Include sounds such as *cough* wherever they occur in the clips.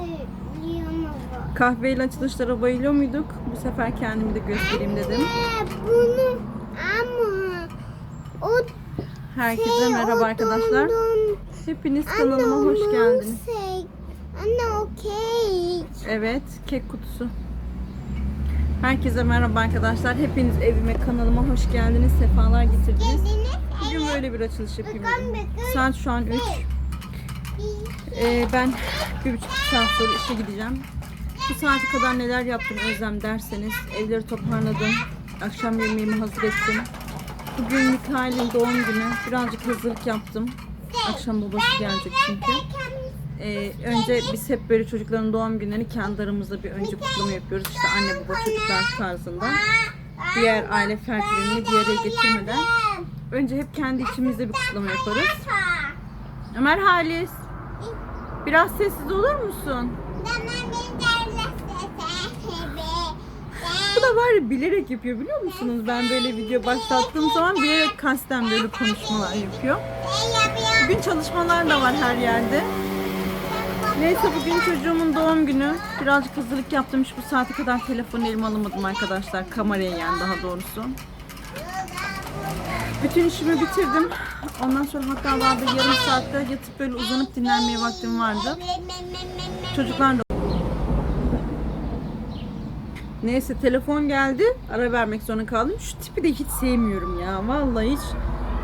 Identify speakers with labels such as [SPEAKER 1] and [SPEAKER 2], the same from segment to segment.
[SPEAKER 1] seviyorum.
[SPEAKER 2] Kahveyle açılışlara bayılıyor muyduk? Bu sefer kendimi de göstereyim dedim.
[SPEAKER 1] Anne, bunu ama o
[SPEAKER 2] Herkese
[SPEAKER 1] şey,
[SPEAKER 2] merhaba
[SPEAKER 1] o
[SPEAKER 2] arkadaşlar.
[SPEAKER 1] dondon-
[SPEAKER 2] Hepiniz
[SPEAKER 1] Anne,
[SPEAKER 2] kanalıma hoş geldiniz.
[SPEAKER 1] Şey, anne o kek.
[SPEAKER 2] Evet, kek kutusu. Herkese merhaba arkadaşlar. Hepiniz evime, kanalıma hoş geldiniz. Sefalar getirdiniz. Bugün böyle bir açılış yapayım dedim. Saat şu an 3. Ee, ben bir buçuk saat sonra işe gideceğim. Bu saate kadar neler yaptım Özlem derseniz evleri toparladım. Akşam yemeğimi hazır ettim. Bugün Mikail'in doğum günü. Birazcık hazırlık yaptım. Akşam babası gelecek çünkü. Ee, önce biz hep böyle çocukların doğum günlerini kendi aramızda bir önce kutlama yapıyoruz. İşte anne baba çocuklar tarzında. Diğer aile fertlerini bir araya getirmeden. Önce hep kendi içimizde bir kutlama yaparız. Ömer Halis. Biraz sessiz olur musun? Bu da var ya bilerek yapıyor biliyor musunuz? Ben böyle video başlattığım zaman bilerek kasten böyle konuşmalar yapıyor. Bugün çalışmalar da var her yerde. Neyse bugün çocuğumun doğum günü. Birazcık hazırlık yaptım. Hiç bu saate kadar telefonu elime alamadım arkadaşlar. Kameraya yani daha doğrusu. Bütün işimi bitirdim. Ondan sonra hatta bir yarım saatte yatıp böyle uzanıp dinlenmeye vaktim vardı. Çocuklar da Neyse telefon geldi. Ara vermek zorunda kaldım. Şu tipi de hiç sevmiyorum ya. Vallahi hiç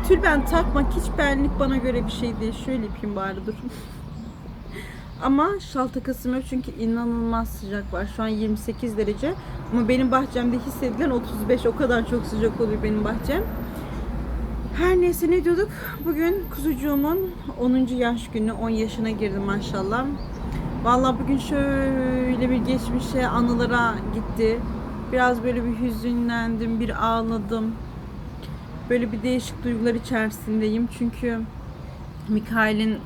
[SPEAKER 2] tülben takmak hiç benlik bana göre bir şey değil. Şöyle yapayım bari dur. *laughs* Ama şal takasım yok çünkü inanılmaz sıcak var. Şu an 28 derece. Ama benim bahçemde hissedilen 35. O kadar çok sıcak oluyor benim bahçem. Her neyse ne diyorduk? Bugün kuzucuğumun 10. yaş günü. 10 yaşına girdim maşallah. Vallahi bugün şöyle bir geçmişe, anılara gitti. Biraz böyle bir hüzünlendim, bir ağladım. Böyle bir değişik duygular içerisindeyim. Çünkü Mikail'in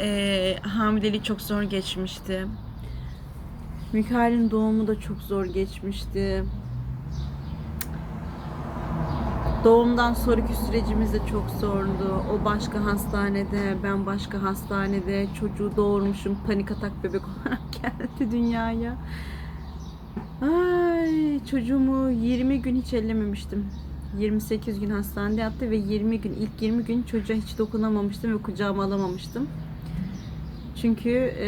[SPEAKER 2] eee hamileliği çok zor geçmişti. Mikail'in doğumu da çok zor geçmişti. Doğumdan sonraki sürecimiz de çok zordu. O başka hastanede, ben başka hastanede. Çocuğu doğurmuşum, panik atak bebek *laughs* olarak geldi dünyaya. Ay, çocuğumu 20 gün hiç ellememiştim. 28 gün hastanede yattı ve 20 gün, ilk 20 gün çocuğa hiç dokunamamıştım ve kucağıma alamamıştım. Çünkü e,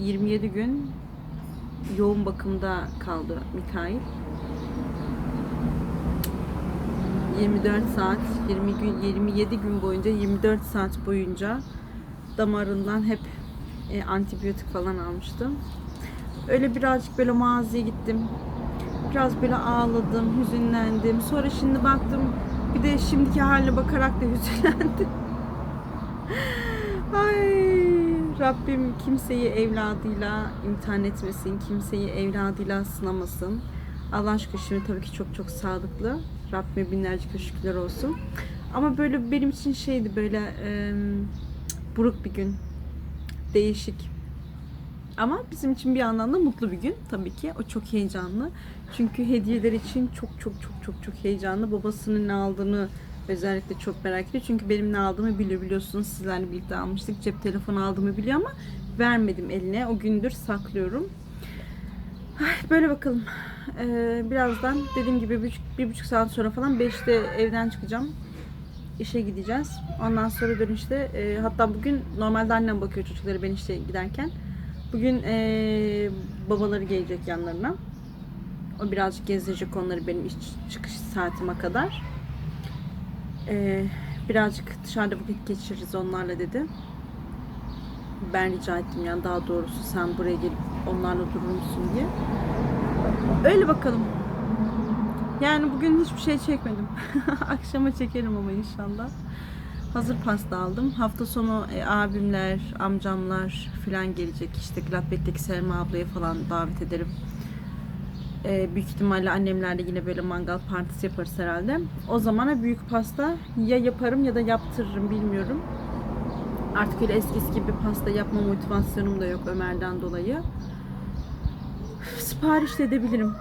[SPEAKER 2] 27 gün yoğun bakımda kaldı Mikail. 24 saat, 20 gün, 27 gün boyunca, 24 saat boyunca damarından hep e, antibiyotik falan almıştım. Öyle birazcık böyle mağazaya gittim. Biraz böyle ağladım, hüzünlendim. Sonra şimdi baktım, bir de şimdiki haline bakarak da *laughs* hüzünlendim. Ay Rabbim kimseyi evladıyla imtihan etmesin, kimseyi evladıyla sınamasın. Allah aşkına şimdi tabii ki çok çok sağlıklı. Rabbime binlerce şükürler olsun. Ama böyle benim için şeydi böyle e, buruk bir gün. Değişik. Ama bizim için bir yandan da mutlu bir gün tabii ki. O çok heyecanlı. Çünkü hediyeler için çok çok çok çok çok heyecanlı. Babasının ne aldığını özellikle çok merak ediyor. Çünkü benim ne aldığımı biliyor biliyorsunuz. Sizlerle birlikte almıştık. Cep telefonu aldığımı biliyor ama vermedim eline. O gündür saklıyorum. Böyle bakalım. Ee, birazdan dediğim gibi bir, bir buçuk saat sonra falan 5'te evden çıkacağım. İşe gideceğiz. Ondan sonra dönüşte e, hatta bugün normalde annem bakıyor çocukları ben işe giderken. Bugün e, babaları gelecek yanlarına. O birazcık gezdirecek onları benim iş çıkış saatime kadar. E, birazcık dışarıda vakit geçiririz onlarla dedi. Ben rica ettim yani daha doğrusu sen buraya gelip onlarla durur musun diye. Öyle bakalım. Yani bugün hiçbir şey çekmedim. *laughs* Akşama çekerim ama inşallah. Hazır pasta aldım. Hafta sonu e, abimler, amcamlar falan gelecek. İşte Gladbeck'teki Selma ablayı falan davet ederim. E, büyük ihtimalle annemlerle yine böyle mangal partisi yaparız herhalde. O zamana büyük pasta ya yaparım ya da yaptırırım bilmiyorum. Artık öyle eskisi gibi pasta yapma motivasyonum da yok Ömer'den dolayı. Sipariş de edebilirim.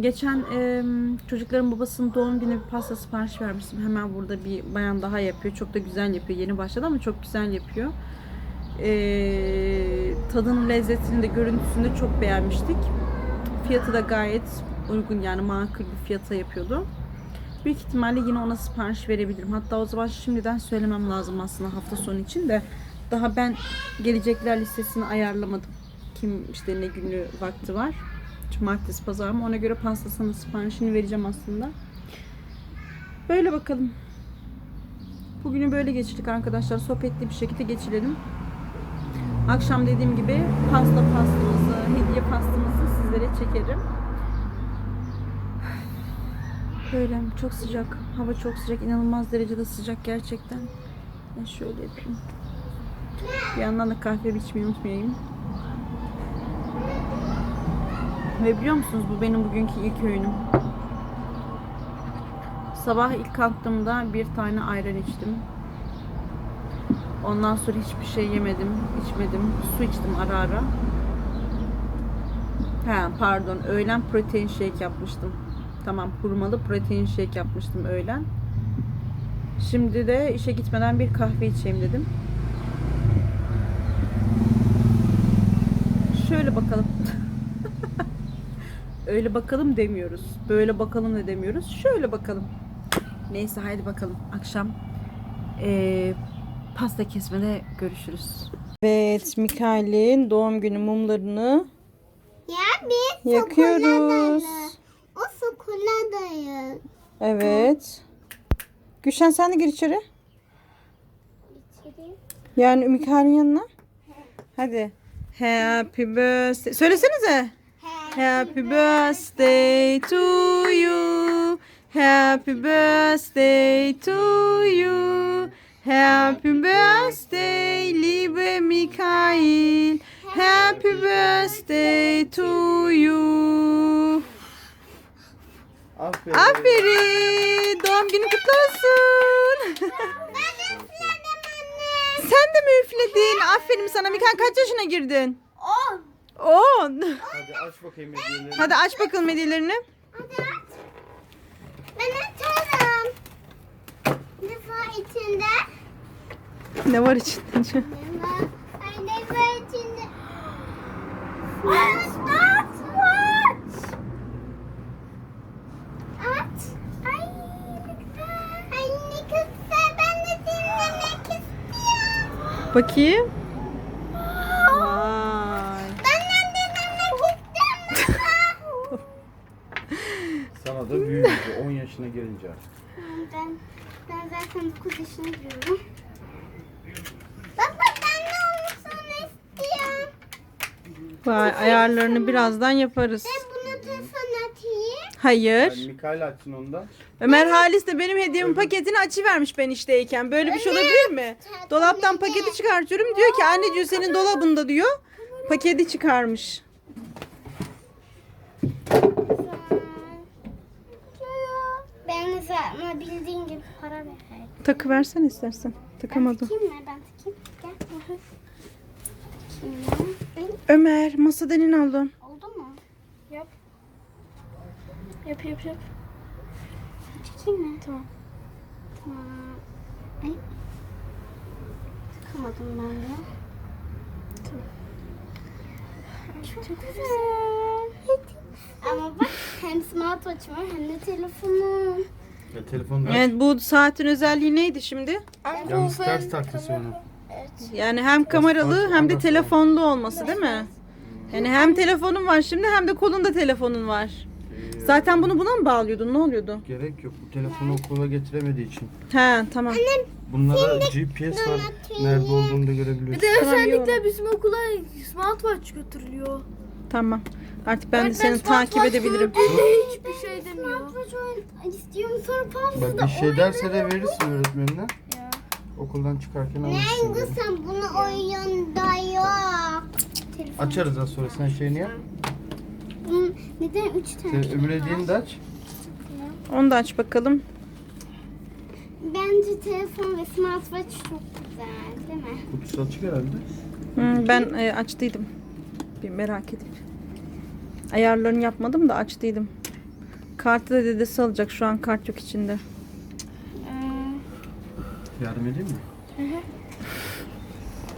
[SPEAKER 2] Geçen e, çocukların babasının doğum günü bir pasta sipariş vermiştim. Hemen burada bir bayan daha yapıyor. Çok da güzel yapıyor. Yeni başladı ama çok güzel yapıyor. E, tadını, lezzetini de görüntüsünü de çok beğenmiştik. Fiyatı da gayet uygun yani makul bir fiyata yapıyordu. Büyük ihtimalle yine ona sipariş verebilirim. Hatta o zaman şimdiden söylemem lazım aslında hafta sonu için de. Daha ben gelecekler listesini ayarlamadım. Kim işte ne günü vakti var. Cumartesi, pazar mı? Ona göre pastasının siparişini vereceğim aslında. Böyle bakalım. Bugünü böyle geçirdik arkadaşlar. Sohbetli bir şekilde geçirelim. Akşam dediğim gibi pasta pastamızı, hediye pastamızı sizlere çekerim. Böyle çok sıcak. Hava çok sıcak. inanılmaz derecede sıcak gerçekten. Ben şöyle yapayım. Bir yandan da kahve içmeyi unutmayayım. Ve biliyor musunuz bu benim bugünkü ilk öğünüm. Sabah ilk kalktığımda bir tane ayran içtim. Ondan sonra hiçbir şey yemedim, içmedim. Su içtim ara ara. He, pardon. Öğlen protein shake yapmıştım. Tamam, hurmalı protein shake yapmıştım öğlen. Şimdi de işe gitmeden bir kahve içeyim dedim. Şöyle bakalım. Öyle bakalım demiyoruz. Böyle bakalım da demiyoruz. Şöyle bakalım. Neyse haydi bakalım. Akşam eee, pasta kesmede görüşürüz. Evet, Mikail'in doğum günü mumlarını
[SPEAKER 1] Ya biz
[SPEAKER 2] yakıyoruz.
[SPEAKER 1] sokuladayız. O sokuladayız.
[SPEAKER 2] Evet. Gülşen sen de gir içeri.
[SPEAKER 1] İçeri.
[SPEAKER 2] Yani Mikail'in yanına. Hadi. Happy birthday. Söylesenize. Happy birthday to you. Happy birthday to you. Happy birthday liebe Mikael. Happy birthday to you.
[SPEAKER 3] Aferin.
[SPEAKER 2] Aferin. Doğum günü kutlu olsun.
[SPEAKER 1] Ben üfledim anne.
[SPEAKER 2] Sen de mi üfledin? Aferin sana. Mikael kaç yaşına girdin?
[SPEAKER 1] On.
[SPEAKER 2] 10.
[SPEAKER 3] Hadi aç bakayım hediyelerini.
[SPEAKER 2] Hadi aç bakalım hediyelerini.
[SPEAKER 1] Hadi aç. Ben açarım. Ne var içinde?
[SPEAKER 2] Ne var içinde?
[SPEAKER 1] Ne var? Ay ne var içinde? Aç, aç, aç. Aç. Ay ne güzel. Ay ne güzel. Ben de dinlemek istiyorum.
[SPEAKER 2] Bakayım. Vay.
[SPEAKER 1] Benden dinlemek istiyorum.
[SPEAKER 3] Sana da büyüyünce 10 yaşına gelince aç.
[SPEAKER 1] ben, ben zaten 9 yaşına giriyorum. Baba ben de olmasını istiyorum.
[SPEAKER 2] Vay ayarlarını birazdan yaparız.
[SPEAKER 1] Ben bunu da sana atayım.
[SPEAKER 2] Hayır.
[SPEAKER 3] Yani Mikael açsın ondan.
[SPEAKER 2] Ömer Halis de benim hediyemin paketini açıvermiş ben işteyken. Böyle bir şey olabilir mi? Dolaptan paketi çıkartıyorum. Diyor ki anne diyor senin dolabında diyor. Paketi çıkarmış.
[SPEAKER 1] Ben sana bildiğin gibi para ver.
[SPEAKER 2] Takı versen istersen. Takamadım.
[SPEAKER 1] Takayım mı? Ben takayım. Gel. Takayım?
[SPEAKER 2] Ömer masadan in aldım.
[SPEAKER 1] Oldu mu? Yap. Yap yap yap. Çekeyim mi? Tamam. Tamam. Ay. Takamadım ben de. Tamam. Çok, çok güzel. Ama bak hem smartwatch var hem de telefonum.
[SPEAKER 3] Ya telefonda aç.
[SPEAKER 2] Evet bu saatin özelliği neydi şimdi?
[SPEAKER 3] Yalnız ters taktı onu.
[SPEAKER 2] Yani hem kameralı hem de telefonlu olması değil mi? Yani hem telefonun var şimdi hem de kolunda telefonun var.
[SPEAKER 3] Ee,
[SPEAKER 2] Zaten bunu buna mı bağlıyordun? Ne oluyordu?
[SPEAKER 3] Gerek yok. Bu telefonu okula getiremediği için.
[SPEAKER 2] He tamam.
[SPEAKER 3] Bunlara GPS var. Nerede olduğunu da görebiliyorsun.
[SPEAKER 4] Bir de özellikle bizim okula smartwatch götürülüyor.
[SPEAKER 2] Tamam. Artık ben de
[SPEAKER 4] Öğretmen
[SPEAKER 2] seni takip edebilirim.
[SPEAKER 4] gördüğünde Hiçbir şey demiyor.
[SPEAKER 1] Smartwatch istiyorum sonra da
[SPEAKER 3] bir şey derse de verirsin öğretmenine. Okuldan çıkarken alırsın. Böyle.
[SPEAKER 1] sen bunu oyunda yok. Telefon.
[SPEAKER 3] Açarız az sonra. Sen şeyini yap.
[SPEAKER 1] Bunun neden üç tane?
[SPEAKER 3] Sen öbür hediyeni de aç.
[SPEAKER 2] Onu da aç bakalım.
[SPEAKER 1] Bence telefon ve smartwatch çok güzel değil mi?
[SPEAKER 3] Kutusu açık herhalde.
[SPEAKER 2] Hı, ben e, açtıydım. Bir merak edip. Ayarlarını yapmadım da açtıydım. Kartı da dedesi alacak. Şu an kart yok içinde.
[SPEAKER 3] Yardım edeyim mi?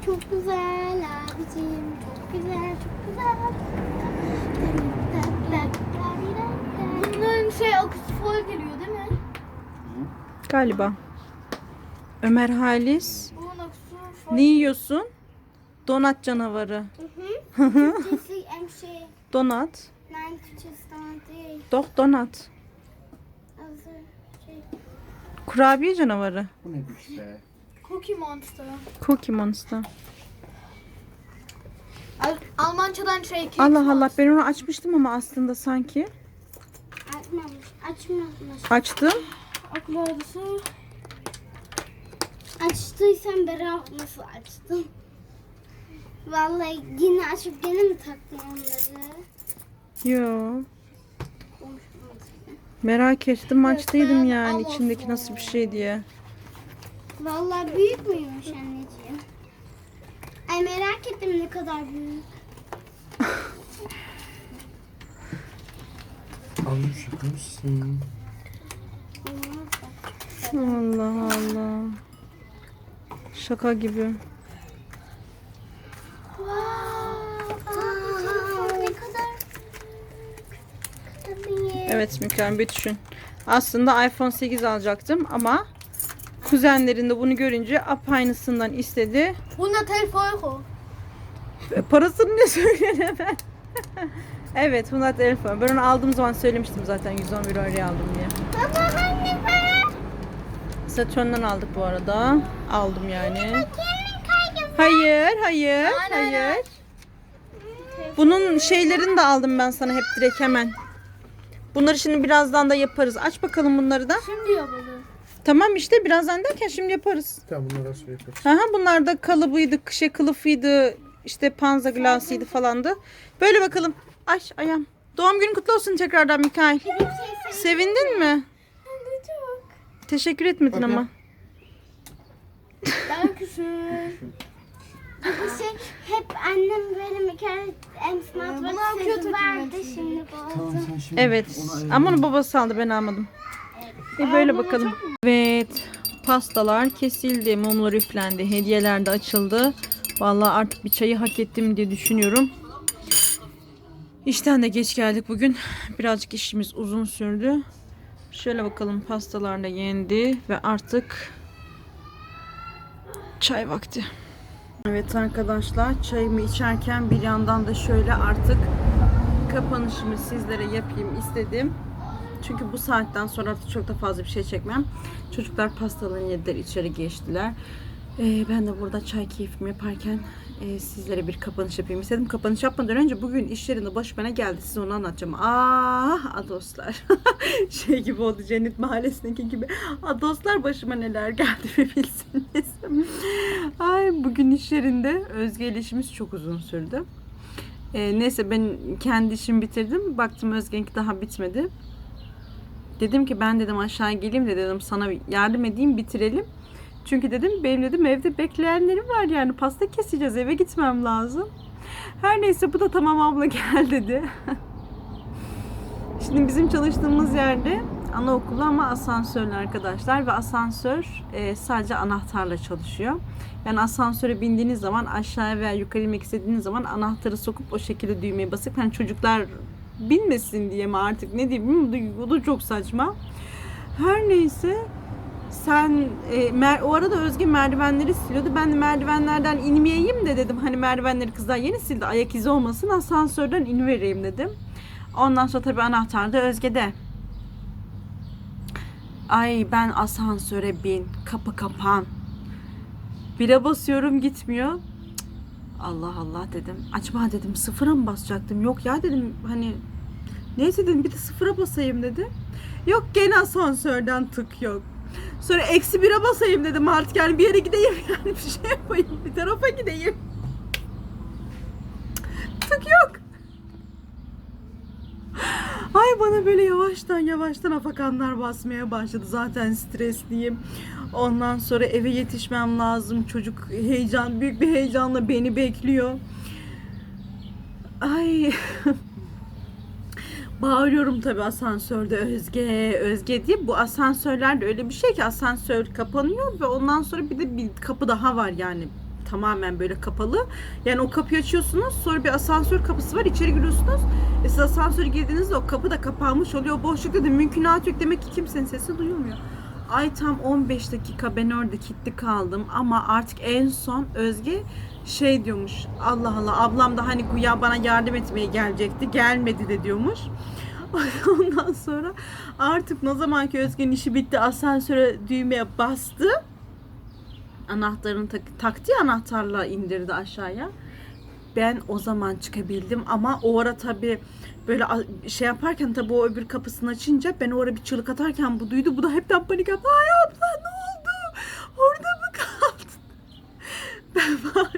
[SPEAKER 1] Çok güzel abicim. Çok güzel, çok güzel.
[SPEAKER 4] Bunların şey akustifol geliyor değil mi?
[SPEAKER 2] Galiba. Ömer Halis.
[SPEAKER 4] Bunun akustifol.
[SPEAKER 2] Ne yiyorsun? Donat canavarı.
[SPEAKER 1] Hı hı. *laughs* Türkçesi em şey.
[SPEAKER 2] Donat.
[SPEAKER 1] Türkçesi tamam değil.
[SPEAKER 2] Doch donat. Kurabiye canavarı.
[SPEAKER 3] Bu neymiş be?
[SPEAKER 4] Cookie Monster.
[SPEAKER 2] Cookie Monster.
[SPEAKER 4] Al- Almancadan şey Cake
[SPEAKER 2] Allah Allah ben onu açmıştım ama aslında sanki.
[SPEAKER 1] Açmamış. Açmamış.
[SPEAKER 2] Açtım.
[SPEAKER 4] Aklı arası.
[SPEAKER 1] Açtıysan Berat nasıl açtın? Vallahi yine açıp gene mi taktın onları?
[SPEAKER 2] Yo. Merak ettim açtıydım yani içindeki nasıl bir şey diye.
[SPEAKER 1] Vallahi büyük müymüş anneciğim? Ay merak ettim ne kadar büyük.
[SPEAKER 3] Annem şaka mısın?
[SPEAKER 2] Allah Allah. Şaka gibi. Evet Mükemmel bir düşün. Aslında iPhone 8 alacaktım ama kuzenlerin de bunu görünce aynısından istedi.
[SPEAKER 4] 111 Euro.
[SPEAKER 2] E, Parasını ne *laughs* söylenemem. evet Hunat Elfa. Ben onu aldığım zaman söylemiştim zaten 111 euroya aldım diye.
[SPEAKER 1] Baba anne bak.
[SPEAKER 2] Satürn'den aldık bu arada. Aldım yani. Hayır, hayır, hayır. Bunun şeylerini de aldım ben sana hep direkt hemen. Bunları şimdi birazdan da yaparız. Aç bakalım bunları da.
[SPEAKER 4] Şimdi yapalım.
[SPEAKER 2] Tamam işte birazdan derken şimdi yaparız.
[SPEAKER 3] Tamam bunları sonra yaparız.
[SPEAKER 2] Aha, bunlar da kalıbıydı, şey kılıfıydı, işte panza glasıydı falandı. Böyle bakalım. Ay ayağım. Doğum günün kutlu olsun tekrardan
[SPEAKER 1] söyleyeyim.
[SPEAKER 2] Sevindin mi? Teşekkür etmedin
[SPEAKER 3] Bak ya.
[SPEAKER 2] ama.
[SPEAKER 4] Dankeschön.
[SPEAKER 1] Bu *laughs* şey hep annem böyle
[SPEAKER 4] akıyor
[SPEAKER 1] sözü
[SPEAKER 4] takım
[SPEAKER 1] vardı şimdi.
[SPEAKER 3] Tamam sen şimdi
[SPEAKER 2] Evet.
[SPEAKER 3] onu.
[SPEAKER 2] Ama onu babası aldı ben almadım. Bir böyle bakalım. Evet. Pastalar kesildi, mumlar üflendi, hediyeler de açıldı. Vallahi artık bir çayı hak ettim diye düşünüyorum. İşten de geç geldik bugün. Birazcık işimiz uzun sürdü. Şöyle bakalım pastalar da yendi ve artık çay vakti. Evet arkadaşlar çayımı içerken bir yandan da şöyle artık kapanışımı sizlere yapayım istedim. Çünkü bu saatten sonra artık çok da fazla bir şey çekmem. Çocuklar pastalarını yediler, içeri geçtiler. Ee, ben de burada çay keyfimi yaparken e, sizlere bir kapanış yapayım istedim. Kapanış yapmadan önce bugün iş yerinde başıma ne geldi size onu anlatacağım. Ah Adoslar. *laughs* şey gibi oldu Cennet Mahallesi'ndeki gibi. Adoslar başıma neler geldi bir bilsiniz. Ay bugün iş yerinde Özge ile işimiz çok uzun sürdü. Ee, neyse ben kendi işimi bitirdim. Baktım Özge'ninki daha bitmedi. Dedim ki ben dedim aşağı geleyim de dedim sana yardım edeyim bitirelim. Çünkü dedim benim dedim evde bekleyenlerim var yani pasta keseceğiz eve gitmem lazım. Her neyse bu da tamam abla gel dedi. *laughs* Şimdi bizim çalıştığımız yerde anaokulu ama asansörlü arkadaşlar ve asansör e, sadece anahtarla çalışıyor. Yani asansöre bindiğiniz zaman aşağıya veya yukarı inmek istediğiniz zaman anahtarı sokup o şekilde düğmeye basıp hani çocuklar binmesin diye mi artık ne diyeyim bu da, çok saçma. Her neyse sen e, mer- o arada Özge merdivenleri siliyordu. Ben de merdivenlerden inmeyeyim de dedim. Hani merdivenleri kızlar yeni sildi. Ayak izi olmasın. Asansörden inivereyim dedim. Ondan sonra tabii anahtar da Özge'de. Ay ben asansöre bin. Kapı kapan. Bire basıyorum gitmiyor. Allah Allah dedim. Acaba dedim sıfıra mı basacaktım? Yok ya dedim hani neyse dedim bir de sıfıra basayım dedim. Yok gene asansörden tık yok. Sonra eksi bire basayım dedim artık yani bir yere gideyim *laughs* yani bir şey yapayım bir tarafa gideyim. Tık yok. Ay bana böyle yavaştan yavaştan afakanlar basmaya başladı. Zaten stresliyim. Ondan sonra eve yetişmem lazım. Çocuk heyecan, büyük bir heyecanla beni bekliyor. Ay. *laughs* Bağırıyorum tabii asansörde Özge, Özge diye. Bu asansörlerde öyle bir şey ki asansör kapanıyor ve ondan sonra bir de bir kapı daha var yani tamamen böyle kapalı. Yani o kapıyı açıyorsunuz sonra bir asansör kapısı var içeri giriyorsunuz. E siz asansöre girdiğinizde o kapı da kapanmış oluyor. Boşlukta da mümkünatı yok. Demek ki kimsenin sesi duyulmuyor. Ay tam 15 dakika ben orada kilitli kaldım ama artık en son Özge şey diyormuş. Allah Allah ablam da hani güya bana yardım etmeye gelecekti. Gelmedi de diyormuş. *laughs* Ondan sonra artık ne zaman ki Özge'nin işi bitti asansöre düğmeye bastı. Anahtarını tak taktı ya, anahtarla indirdi aşağıya. Ben o zaman çıkabildim ama o ara tabii böyle şey yaparken tabii o öbür kapısını açınca ben o ara bir çığlık atarken bu duydu. Bu da hepten panik yaptı. Ay abla ne oldu? Orada mı kaldın? *laughs* Ben var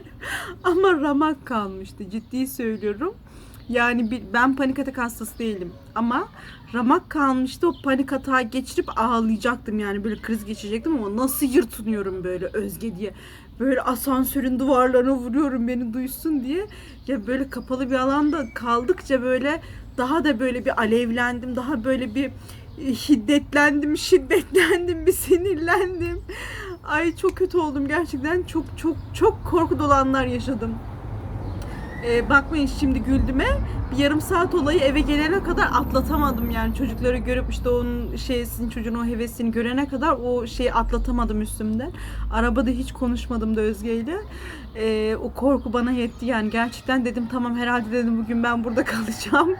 [SPEAKER 2] ama ramak kalmıştı. Ciddi söylüyorum. Yani ben panik atak hastası değilim ama ramak kalmıştı. O panik atağı geçirip ağlayacaktım yani böyle kriz geçecektim ama nasıl yırtınıyorum böyle Özge diye. Böyle asansörün duvarlarına vuruyorum beni duysun diye. Ya böyle kapalı bir alanda kaldıkça böyle daha da böyle bir alevlendim. Daha böyle bir e, hiddetlendim, şiddetlendim, bir sinirlendim. Ay çok kötü oldum gerçekten. Çok çok çok korku dolu anlar yaşadım. Ee, bakmayın şimdi güldüme. Bir yarım saat olayı eve gelene kadar atlatamadım yani çocukları görüp işte onun şeysini çocuğun o hevesini görene kadar o şeyi atlatamadım üstümden. Arabada hiç konuşmadım da Özge ile. Ee, o korku bana yetti yani gerçekten dedim tamam herhalde dedim bugün ben burada *laughs* kalacağım.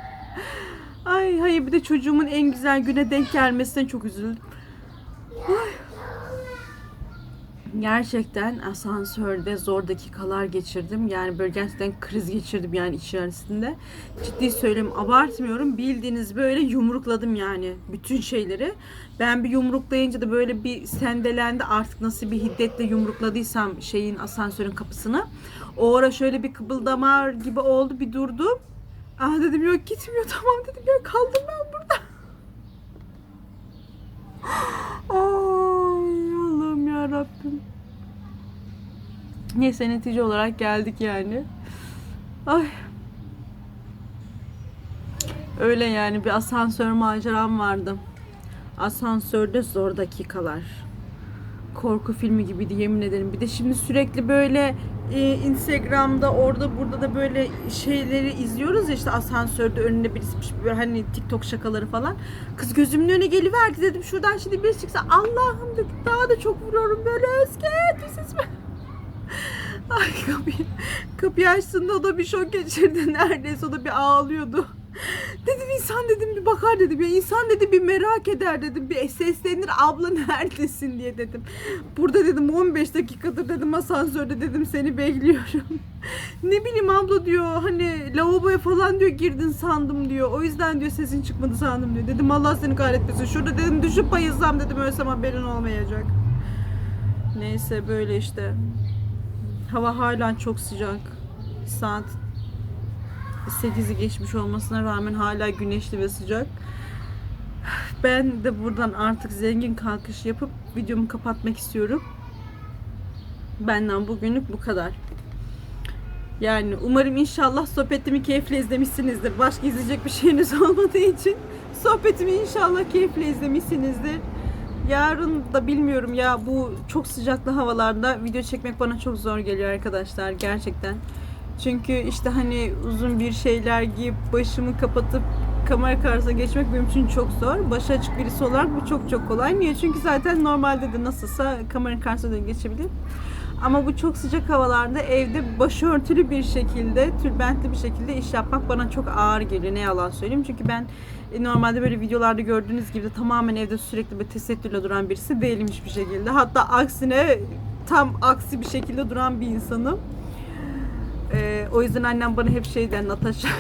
[SPEAKER 2] Ay hayır bir de çocuğumun en güzel güne denk gelmesine çok üzüldüm. Gerçekten asansörde zor dakikalar geçirdim. Yani böyle gerçekten kriz geçirdim yani içerisinde. Ciddi söyleyeyim abartmıyorum. Bildiğiniz böyle yumrukladım yani bütün şeyleri. Ben bir yumruklayınca da böyle bir sendelendi artık nasıl bir hiddetle yumrukladıysam şeyin asansörün kapısını. O ara şöyle bir kıbıldamar gibi oldu bir durdum. Ah dedim yok gitmiyor *laughs* tamam dedim ya kaldım ben burada. *gasps* Allah'ım ya Rabbim. Neyse netice olarak geldik yani. Ay. Öyle yani bir asansör maceram vardı. Asansörde zor dakikalar. Korku filmi gibiydi yemin ederim. Bir de şimdi sürekli böyle e, Instagram'da orada burada da böyle şeyleri izliyoruz ya işte asansörde önüne birisi böyle hani TikTok şakaları falan. Kız gözümün önüne geliverdi dedim şuradan şimdi birisi çıksa Allah'ım dedim daha da çok vuruyorum böyle Özge this is *laughs* Ay kapıyı, kapıyı açtığında o da bir şok geçirdi *laughs* neredeyse o da bir ağlıyordu. *laughs* Dedim insan dedim bir bakar dedim ya insan dedi bir merak eder dedim bir seslenir abla *laughs* neredesin diye dedim. Burada dedim 15 dakikadır dedim asansörde dedim seni bekliyorum. *laughs* ne bileyim abla diyor hani lavaboya falan diyor girdin sandım diyor. O yüzden diyor sesin çıkmadı sandım diyor. Dedim Allah seni kahretmesin. Şurada dedim düşüp bayılsam dedim ölsem haberin olmayacak. Neyse böyle işte. Hava hala çok sıcak. Saat 8'i geçmiş olmasına rağmen hala güneşli ve sıcak. Ben de buradan artık zengin kalkış yapıp videomu kapatmak istiyorum. Benden bugünlük bu kadar. Yani umarım inşallah sohbetimi keyifle izlemişsinizdir. Başka izleyecek bir şeyiniz *laughs* olmadığı için sohbetimi inşallah keyifle izlemişsinizdir. Yarın da bilmiyorum ya bu çok sıcaklı havalarda video çekmek bana çok zor geliyor arkadaşlar gerçekten. Çünkü işte hani uzun bir şeyler giyip başımı kapatıp kamera karşısına geçmek benim için çok zor. Başı açık birisi olarak bu çok çok kolay. Niye? Çünkü zaten normalde de nasılsa kameranın karşısına da geçebilir. Ama bu çok sıcak havalarda evde başörtülü bir şekilde, tülbentli bir şekilde iş yapmak bana çok ağır geliyor. Ne yalan söyleyeyim. Çünkü ben e, normalde böyle videolarda gördüğünüz gibi de tamamen evde sürekli bir tesettürle duran birisi değilim hiçbir şekilde. Hatta aksine tam aksi bir şekilde duran bir insanım. Ee, o yüzden annem bana hep şey der Natasha. *laughs*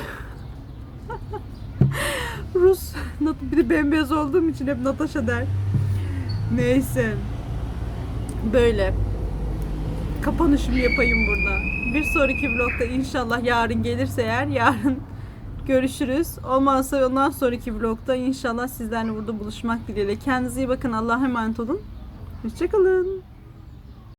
[SPEAKER 2] Rus. Bir de bembeyaz olduğum için hep Natasha der. Neyse. Böyle. Kapanışımı yapayım burada. Bir sonraki vlogda inşallah yarın gelirse eğer yarın görüşürüz. Olmazsa ondan sonraki vlogda inşallah sizlerle burada buluşmak dileğiyle. Kendinize iyi bakın. Allah'a emanet olun. Hoşçakalın.